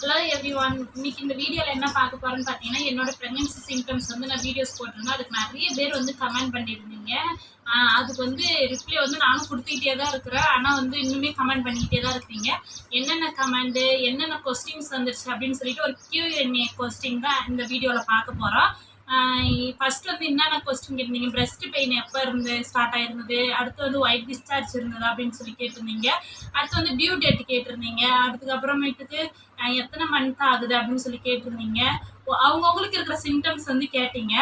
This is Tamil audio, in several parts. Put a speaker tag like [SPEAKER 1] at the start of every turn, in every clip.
[SPEAKER 1] ஹலோ எவ்ரி ஒன் இன்னைக்கு இந்த வீடியோவில் என்ன பார்க்க போகிறேன்னு பார்த்தீங்கன்னா என்னோட ப்ரெக்னன்சி சிம்டம்ஸ் வந்து நான் வீடியோஸ் போட்டிருந்தேன். அதுக்கு நிறைய பேர் வந்து கமெண்ட் பண்ணியிருந்தீங்க. அதுக்கு வந்து ரிப்ளை வந்து நானும் கொடுத்துக்கிட்டே தான் இருக்கிறேன். ஆனால் வந்து இன்னுமே கமெண்ட் பண்ணிக்கிட்டே தான் இருக்கிறீங்க என்னென்ன கமெண்டு என்னென்ன கொஸ்டின்ஸ் வந்துருச்சு அப்படின்னு சொல்லிட்டு ஒரு கியூஎன்ஏ கொஸ்டின் தான் இந்த வீடியோவில் பார்க்க போகிறோம் ஃபர்ஸ்ட் வந்து என்னென்ன கொஸ்டின் கேட்டிருந்தீங்க? பிரஸ்ட் பெயின் எப்போ இருந்து ஸ்டார்ட் ஆயிருந்தது? அடுத்து வந்து ஒயிட் டிஸ்சார்ஜ் இருந்தது அப்படின்னு சொல்லி கேட்டிருந்தீங்க. அடுத்து வந்து டியூ டேட் கேட்டிருந்தீங்க. அதுக்கப்புறமேட்டுக்கு எத்தனை மந்த் ஆகுது அப்படின்னு சொல்லி கேட்டிருந்தீங்க. ஒ- இருக்கிற சிம்டம்ஸ் வந்து கேட்டீங்க.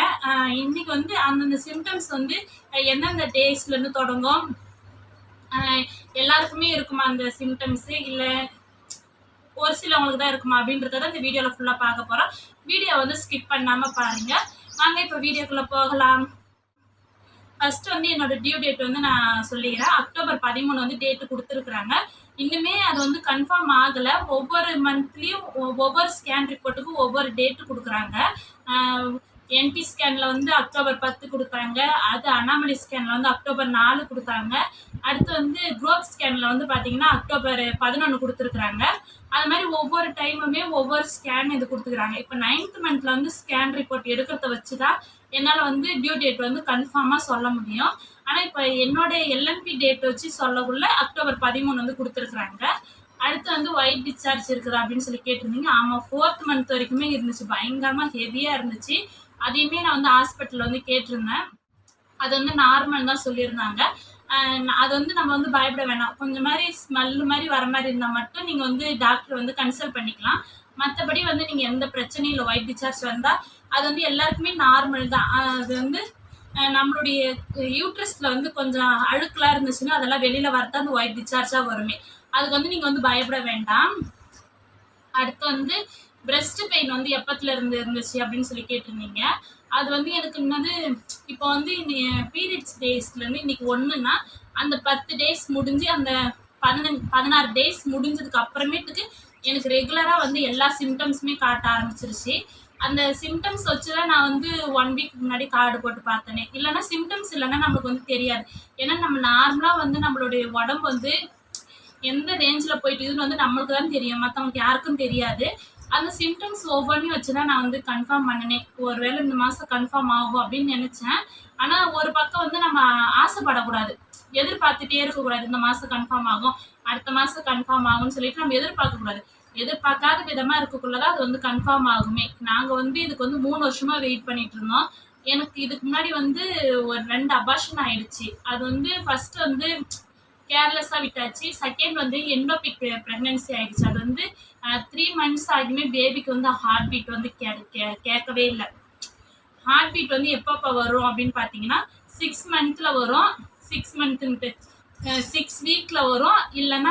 [SPEAKER 1] இன்னைக்கு வந்து அந்தந்த சிம்டம்ஸ் வந்து எந்தெந்த டேஸ்லேருந்து தொடங்கும்? எல்லாருக்குமே இருக்குமா அந்த சிம்டம்ஸு இல்லை ஒரு சிலவங்களுக்கு தான் இருக்குமா அப்படின்றத இந்த வீடியோவில் ஃபுல்லாக பார்க்க போகிறோம் வீடியோ வந்து ஸ்கிப் பண்ணாமல் பாருங்கள் வாங்க இப்போ வீடியோக்குள்ளே போகலாம். ஃபஸ்ட்டு வந்து என்னோடய டியூ டேட் வந்து நான் சொல்லிக்கிறேன். அக்டோபர் பதிமூணு வந்து டேட்டு கொடுத்துருக்குறாங்க. இன்னுமே அது வந்து கன்ஃபார்ம் ஆகலை. ஒவ்வொரு மந்த்லேயும் ஒவ்வொரு ஸ்கேன் ரிப்போர்ட்டுக்கும் ஒவ்வொரு டேட்டு கொடுக்குறாங்க. என்டி ஸ்கேனில் வந்து அக்டோபர் பத்து கொடுத்தாங்க. அது அனாமலி ஸ்கேனில் வந்து அக்டோபர் நாலு கொடுத்தாங்க. அடுத்து வந்து குரோப் ஸ்கேனில் வந்து பார்த்தீங்கன்னா அக்டோபர் பதினொன்று கொடுத்துருக்குறாங்க. அது மாதிரி ஒவ்வொரு டைமுமே ஒவ்வொரு ஸ்கேன் இது கொடுத்துக்கிறாங்க. இப்போ நைன்த் மந்த்தில் வந்து ஸ்கேன் ரிப்போர்ட் எடுக்கிறத வச்சு தான் என்னால் வந்து டியூ டேட் வந்து கன்ஃபார்மாக சொல்ல முடியும். ஆனால் இப்போ என்னோட எல்எம்பி டேட் வச்சு சொல்லக்குள்ள அக்டோபர் பதிமூணு வந்து கொடுத்துருக்குறாங்க. அடுத்து வந்து ஒயிட் டிஸ்சார்ஜ் இருக்குதா அப்படின்னு சொல்லி கேட்டிருந்தீங்க. ஆமாம் ஃபோர்த் மந்த் வரைக்குமே இருந்துச்சு. பயங்கரமாக ஹெவியாக இருந்துச்சு. அதையுமே நான் வந்து ஹாஸ்பிட்டலில் வந்து கேட்டிருந்தேன். அது வந்து நார்மல் தான் சொல்லியிருந்தாங்க. அது வந்து நம்ம வந்து பயப்பட வேணாம். கொஞ்சம் மாதிரி ஸ்மெல் மாதிரி வர மாதிரி இருந்தால் மட்டும் நீங்கள் வந்து டாக்டர் வந்து கன்சல்ட் பண்ணிக்கலாம். மற்றபடி வந்து நீங்கள் எந்த பிரச்சனையும் இல்லை. ஒயிட் டிஸ்சார்ஜ் வந்தால் அது வந்து எல்லாருக்குமே நார்மல் தான். அது வந்து நம்மளுடைய யூட்ரஸில் வந்து கொஞ்சம் அழுக்கெலாம் இருந்துச்சுன்னா அதெல்லாம் வெளியில் வரதான் அந்த ஒயிட் டிஸ்சார்ஜாக வருமே. அதுக்கு வந்து நீங்கள் வந்து பயப்பட வேண்டாம். அடுத்து வந்து breast பெயின் வந்து எப்பத்துல இருந்து இருந்துச்சு அப்படின்னு சொல்லி கேட்டிருந்தீங்க. அது வந்து எனக்கு என்னது இப்போ வந்து பீரியட்ஸ் டேஸ்லேருந்து இன்னைக்கு ஒன்றுனா அந்த பத்து டேஸ் முடிஞ்சு அந்த பதினஞ்சு பதினாறு டேஸ் முடிஞ்சதுக்கு அப்புறமேட்டுக்கு எனக்கு ரெகுலராக வந்து எல்லா சிம்டம்ஸுமே காட்ட ஆரம்பிச்சிருச்சு. அந்த சிம்டம்ஸ் வச்சு தான் நான் வந்து ஒன் வீக் முன்னாடி கார்டு போட்டு பார்த்தேனே. இல்லைன்னா சிம்டம்ஸ் இல்லைன்னா நம்மளுக்கு வந்து தெரியாது. ஏன்னா நம்ம நார்மலாக வந்து நம்மளுடைய உடம்பு வந்து எந்த ரேஞ்சில் போயிட்டு இதுன்னு வந்து நம்மளுக்கு தான் தெரியும். மற்றவங்களுக்கு யாருக்கும் தெரியாது. அந்த சிம்டம்ஸ் ஒவ்வொன்றையும் வச்சு தான் நான் வந்து கன்ஃபார்ம் பண்ணினேன் ஒருவேளை இந்த மாதம் கன்ஃபார்ம் ஆகும் அப்படின்னு நினச்சேன். ஆனால் ஒரு பக்கம் வந்து நம்ம ஆசைப்படக்கூடாது. எதிர்பார்த்துட்டே இருக்கக்கூடாது. இந்த மாதம் கன்ஃபார்ம் ஆகும் அடுத்த மாதம் கன்ஃபார்ம் ஆகும்னு சொல்லிட்டு நம்ம எதிர்பார்க்கக்கூடாது. எதிர்பார்க்காத விதமாக இருக்கக்குள்ள தான் அது வந்து கன்ஃபார்ம் ஆகுமே. நாங்கள் வந்து இதுக்கு வந்து மூணு வருஷமாக வெயிட் பண்ணிட்டு இருந்தோம். எனக்கு இதுக்கு முன்னாடி வந்து ஒரு ரெண்டு அபாஷன் ஆயிடுச்சு. அது வந்து ஃபர்ஸ்ட் வந்து கேர்லெஸ்ஸாக விட்டாச்சு. செகண்ட் வந்து எண்டோபிக் ப்ரெக்னென்சி ஆகிடுச்சு அது வந்து த்ரீ மந்த்ஸ் ஆகியுமே பேபிக்கு வந்து ஹார்ட் பீட் வந்து கே கே- கேட்கவே இல்லை. ஹார்ட் பீட் வந்து எப்பப்போ வரும் அப்படின்னு பார்த்தீங்கன்னா சிக்ஸ் மந்த்தில் வரும். சிக்ஸ் மந்த்துன்ட்டு சிக்ஸ் வீக்கில் வரும். இல்லைன்னா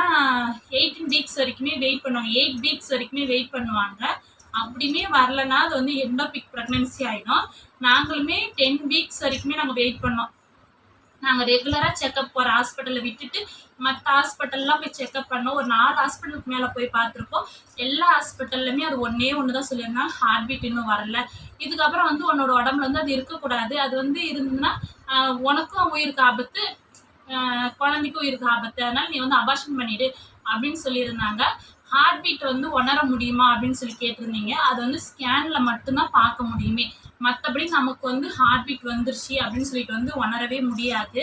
[SPEAKER 1] எயிட்டீன் வீக்ஸ் வரைக்குமே வெயிட் பண்ணுவாங்க. எயிட் வீக்ஸ் வரைக்குமே வெயிட் பண்ணுவாங்க. அப்படியுமே வரலன்னா அது வந்து எண்டோபிக் ப்ரெக்னென்சி ஆகிடும் நாங்களுமே டென் வீக்ஸ் வரைக்குமே நாங்கள் வெயிட் பண்ணோம். நாங்கள் ரெகுலராக செக்கப் போகிற ஹாஸ்பிட்டலில் விட்டுட்டு மற்ற ஹாஸ்பிட்டல்லாம் போய் செக்கப் பண்ணோம். ஒரு நாலு ஹாஸ்பிட்டலுக்கு மேலே போய் பார்த்துருக்கோம். எல்லா ஹாஸ்பிட்டல்லையுமே அது ஒன்றே ஒன்று தான் சொல்லியிருந்தாங்க. ஹார்ட் பீட் இன்னும் வரல. இதுக்கப்புறம் வந்து உன்னோட உடம்புல வந்து அது இருக்கக்கூடாது. அது வந்து இருந்ததுன்னா உனக்கும் உயிருக்கு ஆபத்து குழந்தைக்கும் உயிருக்கு ஆபத்து. அதனால் நீ வந்து அபாஷன் பண்ணிவிடு அப்படின்னு சொல்லியிருந்தாங்க. ஹார்ட் பீட் வந்து உணர முடியுமா அப்படின்னு சொல்லி கேட்டிருந்தீங்க. அது வந்து ஸ்கேனில் மட்டும்தான் பார்க்க முடியுமே. மற்றபடி நமக்கு வந்து ஹார்ட் பீட் வந்துருச்சு அப்படின்னு சொல்லிட்டு வந்து உணரவே முடியாது.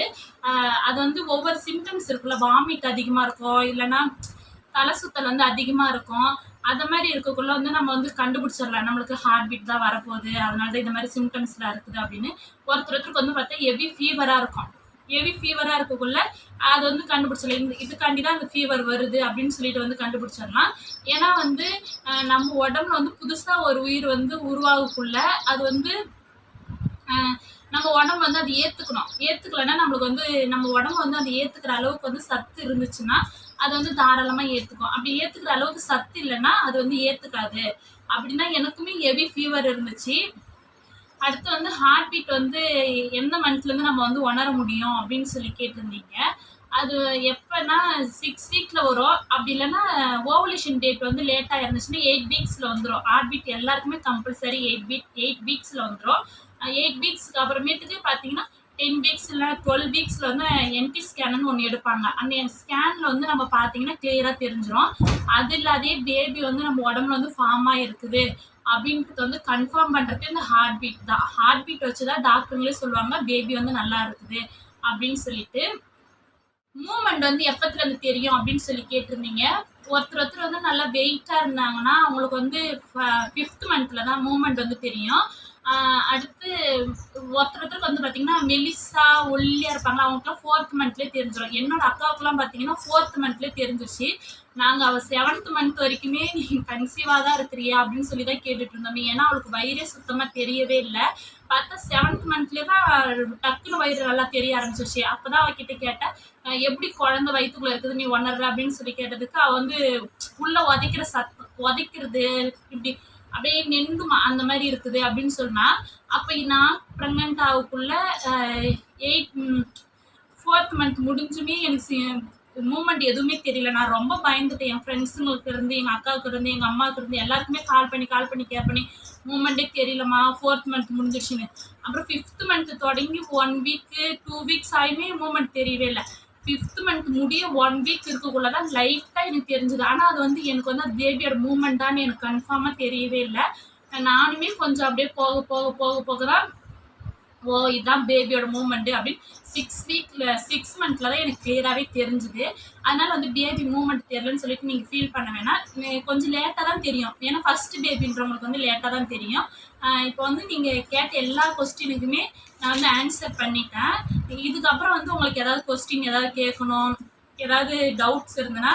[SPEAKER 1] அது வந்து ஒவ்வொரு சிம்டம்ஸ் இருக்குல்ல. வாமிட் அதிகமாக இருக்கும். இல்லைன்னா தலை சுத்தல் வந்து அதிகமாக இருக்கும். அந்த மாதிரி இருக்கக்குள்ள வந்து நம்ம வந்து கண்டுபிடிச்சிடலாம். நம்மளுக்கு ஹார்ட் பீட் தான் வரப்போகுது. அதனால தான் இந்த மாதிரி சிம்டம்ஸ்லாம் இருக்குது அப்படின்னு. ஒருத்தர் ஒருத்தருக்கு வந்து பார்த்தா ஹெவி ஃபீவராக இருக்கும். ஹெவி ஃபீவராக இருக்கக்குள்ள அது வந்து கண்டுபிடிச்சல இந்த இதுக்காண்டி தான் அந்த ஃபீவர் வருது அப்படின்னு சொல்லிட்டு வந்து கண்டுபிடிச்சிடலாம். ஏன்னா வந்து நம்ம உடம்புல வந்து புதுசாக ஒரு உயிர் வந்து உருவாகக்குள்ள அது வந்து நம்ம உடம்பு வந்து அது ஏற்றுக்கணும் ஏற்றுக்கலன்னா நம்மளுக்கு வந்து நம்ம உடம்பு வந்து அதை ஏற்றுக்கிற அளவுக்கு வந்து சத்து இருந்துச்சுன்னா அது வந்து தாராளமாக ஏற்றுக்கும் அப்படி ஏற்றுக்கிற அளவுக்கு சத்து இல்லைன்னா அது வந்து ஏற்றுக்காது அப்படின்னா எனக்குமே ஹெவி ஃபீவர் இருந்துச்சு. அடுத்து வந்து ஹார்ட் பீட் வந்து எந்த மந்த்லேருந்து நம்ம வந்து உணர முடியும் அப்படின்னு சொல்லி கேட்டிருந்தீங்க. அது எப்போனா சிக்ஸ் வீக்கில் வரும். அப்படி இல்லைன்னா ஓவலேஷன் டேட் வந்து லேட்டாக இருந்துச்சுன்னா எயிட் வீக்ஸில் வந்துடும் ஹார்ட் பீட் எல்லாருக்குமே கம்பல்சரி எயிட் வீக் எயிட் வீக்ஸில் வந்துடும் எயிட் வீக்ஸ்க்கு அப்புறமேட்டுக்கு பார்த்தீங்கன்னா டென் வீக்ஸ் இல்லை டுவெல் வீக்ஸில் வந்து என்டி ஸ்கேனுன்னு ஒன்று எடுப்பாங்க. அந்த ஸ்கேனில் வந்து நம்ம பார்த்தீங்கன்னா கிளியராக தெரிஞ்சிடும் அது இல்லாதே பேபி வந்து நம்ம உடம்புல வந்து ஃபார்ம் ஆகிருக்குது அப்படின்றது வந்து கன்ஃபார்ம் பண்ணுறது இந்த ஹார்ட் பீட் தான். ஹார்ட் பீட் வச்சு தான் டாக்டருங்களே சொல்லுவாங்க பேபி வந்து நல்லா இருக்குது அப்படின்னு சொல்லிட்டு. மூமெண்ட் வந்து எப்பத்துலேருந்து தெரியும் அப்படின்னு சொல்லி கேட்டிருந்தீங்க. ஒருத்தர் ஒருத்தர் வந்து நல்லா வெயிட்டாக இருந்தாங்கன்னா அவங்களுக்கு வந்து ஃபிஃப்த் மந்த்தில் தான் மூமெண்ட் வந்து தெரியும். அடுத்து ஒருத்தர் ஒருத்தருக்கு வந்து பார்த்தீங்கன்னா மெலிசா ஒல்லியாக இருப்பாங்க அவங்களுக்குலாம் ஃபோர்த் மந்த்லேயே தெரிஞ்சிடும் என்னோட அக்காவுக்குலாம் பார்த்தீங்கன்னா ஃபோர்த் மந்த்லேயே தெரிஞ்சிச்சு நாங்கள் அவள் செவன்த் மந்த் வரைக்குமே நீ கன்சீவாக தான் இருக்கிறியா அப்படின்னு சொல்லி தான் கேட்டுட்டு இருந்தோம். ஏன்னா அவளுக்கு வயிறே சுத்தமாக தெரியவே இல்லை. பார்த்தா செவன்த் மந்த்லேயே தான் டக்குன்னு வயிறு நல்லா தெரிய ஆரம்பிச்சிருச்சு. அப்போ தான் அவகிட்ட கேட்டேன் எப்படி குழந்த வயிற்றுக்குள்ளே இருக்குது? நீ உணர்ற? அப்படின்னு சொல்லி கேட்டதுக்கு அவள் வந்து உள்ளே உதைக்கிற சத்தம் உதைக்கிறது இப்படி அப்படியே நெண்டுமா அந்த மாதிரி இருக்குது அப்படின்னு சொன்னால் அப்போ நான் ப்ரெக்னென்ட் ஆகக்குள்ள எயிட் ஃபோர்த் மந்த் முடிஞ்சுமே எனக்கு மூமெண்ட் எதுவுமே தெரியல. நான் ரொம்ப பயந்துட்டேன். என் ஃப்ரெண்ட்ஸுங்களுக்கு இருந்து எங்கள் அக்காவுக்கு இருந்து எங்கள் அம்மாவுக்கு இருந்து எல்லாருக்குமே கால் பண்ணி கால் பண்ணி கேர் பண்ணி மூமெண்ட்டே தெரியலம்மா ஃபோர்த் மந்த் முடிஞ்சிருச்சுன்னு. அப்புறம் ஃபிஃப்த் மந்த் தொடங்கி ஒன் வீக்கு டூ வீக்ஸ் ஆயுமே மூமெண்ட் தெரியவே இல்லை. ஃபிஃப்த் மந்த் முடிய ஒன் வீக் இருக்கக்குள்ள தான் லைட்டாக எனக்கு தெரிஞ்சுது. ஆனால் அது வந்து எனக்கு வந்து அது பேபியோட மூமெண்ட்டான்னு எனக்கு கன்ஃபார்மாக தெரியவே இல்லை. நானுமே கொஞ்சம் அப்படியே போக போக போக போக தான் ஓ இதுதான் பேபியோட மூமெண்ட்டு அப்படின்னு சிக்ஸ் வீக்கில் சிக்ஸ் மந்த்தில் தான் எனக்கு கிளியராகவே தெரிஞ்சுது. அதனால் வந்து பேபி மூமெண்ட் தெரியலன்னு சொல்லிட்டு நீங்கள் ஃபீல் பண்ண வேணாம். கொஞ்சம் லேட்டாக தான் தெரியும். ஏன்னா ஃபஸ்ட்டு பேபின்றவங்களுக்கு வந்து லேட்டாக தான் தெரியும். இப்போ வந்து நீங்கள் கேட்ட எல்லா கொஸ்டினுக்குமே நான் வந்து ஆன்சர் பண்ணிட்டேன். இதுக்கப்புறம் வந்து உங்களுக்கு ஏதாவது கொஸ்டின் ஏதாவது கேட்கணும் ஏதாவது டவுட்ஸ் இருந்ததுன்னா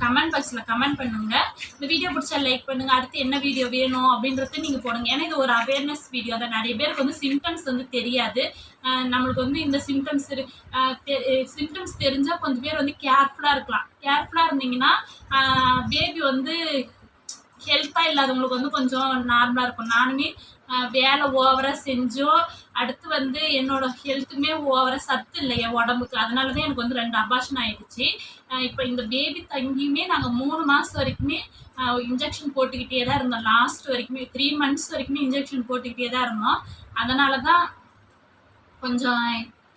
[SPEAKER 1] கமெண்ட் பாக்ஸில் கமெண்ட் பண்ணுங்க. இந்த வீடியோ பிடிச்சா லைக் பண்ணுங்க. அடுத்து என்ன வீடியோ வேணும் அப்படின்றத நீங்கள் போடுங்க. ஏன்னா இது ஒரு அவேர்னஸ் வீடியோ தான் நிறைய பேருக்கு வந்து சிம்டம்ஸ் வந்து தெரியாது. நம்மளுக்கு வந்து இந்த சிம்டம்ஸ் சிம்டம்ஸ் தெரிஞ்சால் கொஞ்சம் பேர் வந்து கேர்ஃபுல்லாக இருக்கலாம். கேர்ஃபுல்லாக இருந்தீங்கன்னா பேபி வந்து ஹெல்த்தாக இல்லாதவங்களுக்கு வந்து கொஞ்சம் நார்மலாக இருக்கும். நானுமே வேலை ஓவராக செஞ்சோம். அடுத்து வந்து என்னோட ஹெல்த்துமே ஓவராக சத்து இல்லை என் உடம்புக்கு. அதனால தான் எனக்கு வந்து ரெண்டு அபாஷன் ஆயிடுச்சு. இப்போ இந்த பேபி தங்கியுமே நாங்கள் மூணு மாதம் வரைக்குமே இன்ஜெக்ஷன் போட்டுக்கிட்டே தான் இருந்தோம். லாஸ்ட் வரைக்குமே த்ரீ மந்த்ஸ் வரைக்குமே இன்ஜெக்ஷன் போட்டுக்கிட்டே தான் இருந்தோம். அதனால தான் கொஞ்சம்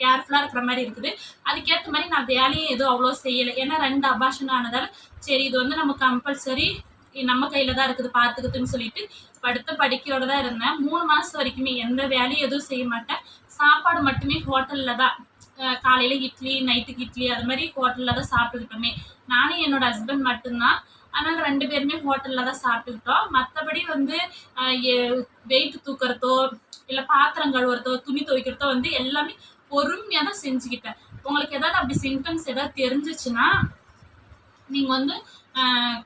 [SPEAKER 1] கேர்ஃபுல்லாக இருக்கிற மாதிரி இருக்குது. அதுக்கேற்ற மாதிரி நான் வேலையும் எதுவும் அவ்வளோ செய்யலை. ஏன்னா ரெண்டு அபாஷன் ஆனதால் சரி இது வந்து நம்ம கம்பல்சரி நம்ம கையில் தான் இருக்குது பார்த்துக்குதுன்னு சொல்லிட்டு படுத்த படிக்கையோட தான் இருந்தேன். மூணு மாதம் வரைக்குமே எந்த வேலையும் எதுவும் செய்ய மாட்டேன். சாப்பாடு மட்டுமே ஹோட்டலில் தான். காலையில் இட்லி நைட்டுக்கு இட்லி அது மாதிரி ஹோட்டலில் தான் சாப்பிட்டுக்கிட்டோமே. நானும் என்னோட ஹஸ்பண்ட் மட்டும்தான். அதனால் ரெண்டு பேருமே ஹோட்டலில் தான் சாப்பிட்டுக்கிட்டோம். மற்றபடி வந்து வெயிட் தூக்குறதோ இல்லை பாத்திரம் கழுவுறதோ துணி துவைக்கிறதோ வந்து எல்லாமே பொறுமையாக தான் செஞ்சுக்கிட்டேன். உங்களுக்கு ஏதாவது அப்படி சிம்டம்ஸ் ஏதாவது தெரிஞ்சிச்சுன்னா நீங்கள் வந்து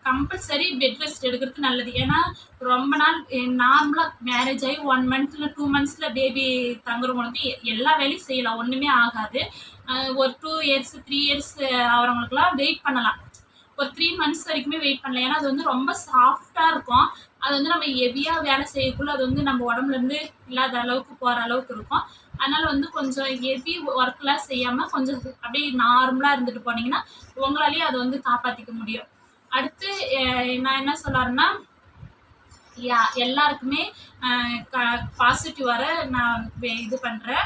[SPEAKER 1] கம்பல்சரி பெட் ரெஸ்ட் எடுக்கிறது நல்லது. ஏன்னா ரொம்ப நாள் நார்மலாக மேரேஜ் ஆகி ஒன் மந்த்தில் டூ மந்த்ஸில் பேபி தங்குறவங்களுக்கு எ- எல்லா வேலையும் செய்யலாம். ஒன்றுமே ஆகாது. ஒரு டூ இயர்ஸ் த்ரீ இயர்ஸ் ஆகிறவங்களுக்குலாம் வெயிட் பண்ணலாம். ஒரு த்ரீ மந்த்ஸ் வரைக்குமே வெயிட் பண்ணலாம். ஏன்னா அது வந்து ரொம்ப சாஃப்டாக இருக்கும். அது வந்து நம்ம ஹெவியாக வேலை செய்யக்குள்ள அது வந்து நம்ம உடம்புலேருந்து இல்லாத அளவுக்கு போகிற அளவுக்கு இருக்கும். அதனால வந்து கொஞ்சம் ஹெவி ஒர்க்லாம் செய்யாமல் கொஞ்சம் அப்படியே நார்மலாக இருந்துட்டு போனீங்கன்னா உங்களாலேயே அதை வந்து காப்பாற்றிக்க முடியும். அடுத்து நான் என்ன சொல்லாருன்னா யா எல்லாருக்குமே பாசிட்டிவ் வர நான் இது பண்ணுறேன்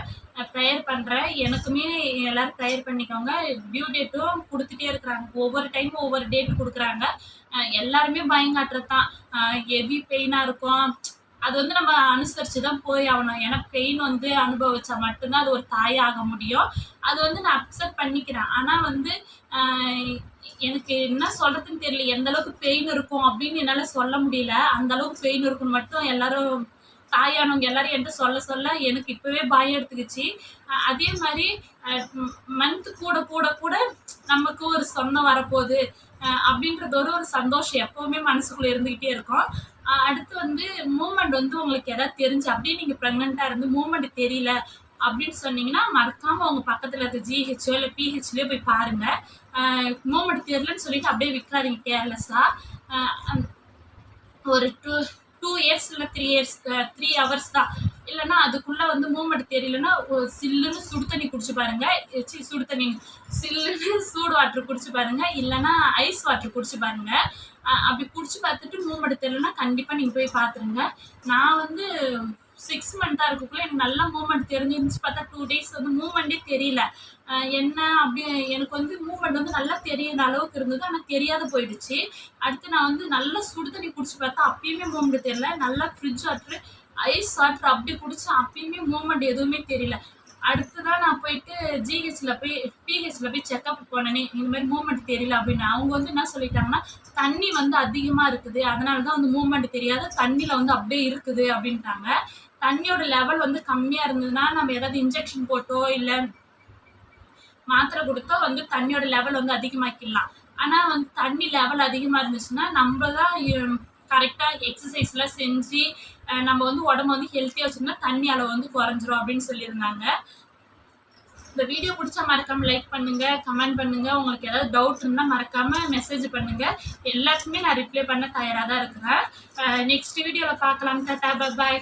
[SPEAKER 1] ப்ரேயர் பண்ணுறேன் எனக்குமே எல்லோரும் ப்ரேயர் பண்ணிக்கோங்க. டியூ டேட்டும் கொடுத்துட்டே இருக்கிறாங்க. ஒவ்வொரு டைமும் ஒவ்வொரு டேட்டு கொடுக்குறாங்க. எல்லாருமே பயங்காட்டுறது தான் ஹெவி பெயினாக இருக்கும். அது வந்து நம்ம அனுசரித்து தான் போய் ஆகணும். ஏன்னா பெயின் வந்து அனுபவிச்சா மட்டும்தான் அது ஒரு தாயாக முடியும். அது வந்து நான் அக்செப்ட் பண்ணிக்கிறேன். ஆனால் வந்து எனக்கு என்ன சொல்கிறதுன்னு தெரியல. எந்த அளவுக்கு பெயின் இருக்கும் அப்படின்னு என்னால் சொல்ல முடியல. அந்த அளவுக்கு பெயின் இருக்குன்னு மட்டும் எல்லாரும் தாயானவங்க எல்லாரும் என்கிட்ட சொல்ல சொல்ல எனக்கு இப்போவே பயம் எடுத்துக்கிச்சு. அதே மாதிரி மந்த் கூட கூட கூட நமக்கு ஒரு சொந்தம் வரப்போகுது. அப்படின்றது ஒரு ஒரு சந்தோஷம் எப்போவுமே மனசுக்குள்ளே இருந்துக்கிட்டே இருக்கும். அடுத்து வந்து மூமெண்ட் வந்து உங்களுக்கு எதாவது தெரிஞ்சு அப்படியே நீங்கள் ப்ரெக்னெண்ட்டாக இருந்து மூமெண்ட் தெரியல அப்படின்னு சொன்னீங்கன்னா மறக்காமல் உங்கள் பக்கத்தில் இருக்க ஜிஹெச்ஓ இல்லை பிஹெச்லேயோ போய் பாருங்கள் மூமெண்ட் தெரியலன்னு சொல்லிட்டு அப்படியே விட்டுறாதீங்க கேர்லெஸ்ஸாக ஒரு டூ டூ இயர்ஸ் இல்லை த்ரீ இயர்ஸ் த்ரீ ஹவர்ஸ் தான். இல்லைன்னா அதுக்குள்ளே வந்து மூமெண்ட் தெரியலன்னா சில்லுன்னு சுடு தண்ணி குடிச்சு பாருங்க. சி சுடு தண்ணி. சில்லுன்னு சூடு வாட்டர் குடிச்சு பாருங்க. இல்லைன்னா ஐஸ் வாட்டர் குடிச்சு பாருங்க. அப்படி குடிச்சு பார்த்துட்டு மூமெண்ட் தெரியலன்னா கண்டிப்பாக நீங்கள் போய் பார்த்துருங்க. நான் வந்து சிக்ஸ் மந்த்தாக இருக்கக்குள்ளே எனக்கு நல்லா மூமெண்ட் தெரிஞ்சிருந்துச்சு பார்த்தா டூ டேஸ் வந்து மூமெண்ட்டே தெரியல. என்ன அப்படி எனக்கு வந்து மூமெண்ட் வந்து நல்லா தெரியாத அளவுக்கு இருந்தது. ஆனால் தெரியாத போயிடுச்சு. அடுத்து நான் வந்து நல்லா சுடு தண்ணி குடிச்சு பார்த்தா அப்பயுமே மூமெண்ட் தெரியல. நல்லா ஃப்ரிட்ஜ் வாட்ரு ஐஸ் வாட்டர் அப்படி குடித்தேன் அப்பயுமே மூமெண்ட் எதுவுமே தெரியல. அடுத்ததான் நான் போயிட்டு ஜிஹெச்சில் போய் பிஹெச்ல போய் செக்அப் போனேனே இந்த மாதிரி மூமெண்ட் தெரியல அப்படின்னு. அவங்க வந்து என்ன சொல்லிட்டாங்கன்னா தண்ணி வந்து அதிகமாக இருக்குது அதனால தான் வந்து மூமெண்ட் தெரியாது தண்ணியில் வந்து அப்படியே இருக்குது அப்படின்ட்டாங்க. தண்ணியோட லெவல் வந்து கம்மியாக இருந்ததுன்னா நம்ம ஏதாவது இன்ஜெக்ஷன் போட்டோ இல்லை மாத்திரை கொடுத்தோ வந்து தண்ணியோட லெவல் வந்து அதிகமாக்கிடலாம். ஆனால் வந்து தண்ணி லெவல் அதிகமாக இருந்துச்சுன்னா நம்ம தான் கரெக்டாக எக்ஸசைஸ்லாம் செஞ்சு நம்ம வந்து உடம்ப வந்து ஹெல்த்தியாக வச்சுருந்தா தண்ணி அளவு வந்து குறைஞ்சிரும் அப்படின்னு சொல்லியிருந்தாங்க. இந்த வீடியோ பிடிச்சா மறக்காம லைக் பண்ணுங்க கமெண்ட் பண்ணுங்க. உங்களுக்கு ஏதாவது டவுட் இருந்தால் மறக்காம மெசேஜ் பண்ணுங்க. எல்லாத்துக்குமே நான் ரிப்ளை பண்ண தயாராக தான் இருக்கிறேன். நெக்ஸ்ட் வீடியோவில் பார்க்கலாம். டாட்டா பாய்